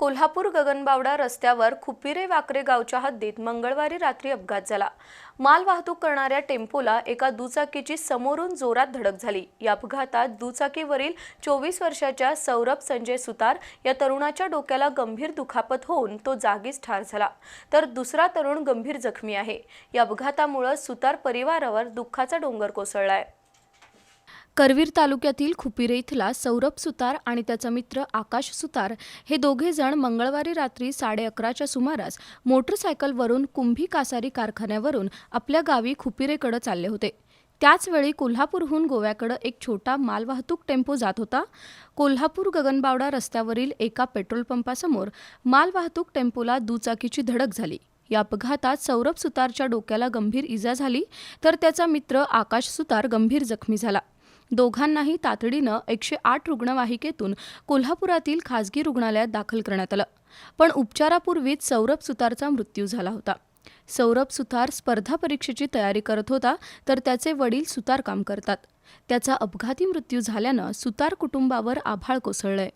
कोल्हापूर गगनबावडा रस्त्यावर खुपिरे वाकरे गावच्या हद्दीत मंगळवारी रात्री अपघात झाला. माल वाहतूक करणाऱ्या टेम्पोला एका दुचाकीची समोरून जोरात धडक झाली. या अपघातात दुचाकीवरील चोवीस वर्षाच्या सौरभ संजय सुतार या तरुणाच्या डोक्याला गंभीर दुखापत होऊन तो जागीच ठार झाला. तर दुसरा तरुण गंभीर जखमी आहे. या अपघातामुळे सुतार परिवारावर दुःखाचा डोंगर कोसळला आहे करवीर तालुक्यातील खुपिरे इथला सौरभ सुतार आणि त्याचा मित्र आकाश सुतार हे दोघे जण मंगळवारी रात्री साडे अकराच्या सुमारास मोटरसायकलवरून कुंभी कासारी कारखान्यावरून आपल्या गावी खुपिरेकडे चालले होते. त्याचवेळी कोल्हापूरहून गोव्याकडे एक छोटा मालवाहतूक टेम्पो जात होता. कोल्हापूर गगनबावडा रस्त्यावरील एका पेट्रोल पंपासमोर मालवाहतूक टेम्पोला दुचाकीची धडक झाली. या अपघातात सौरभ सुतारच्या डोक्याला गंभीर इजा झाली तर त्याचा मित्र आकाश सुतार गंभीर जखमी झाला. दोघांनाही तातडीनं एकशे आठ रुग्णवाहिकेतून कोल्हापुरातील खासगी रुग्णालयात दाखल करण्यात आलं. पण उपचारापूर्वीच सौरभ सुतारचा मृत्यू झाला होता. सौरभ सुतार स्पर्धा परीक्षेची तयारी करत होता तर त्याचे वडील सुतार काम करतात. त्याचा अपघाती मृत्यू झाल्यानं सुतार कुटुंबावर आभाळ कोसळलंय.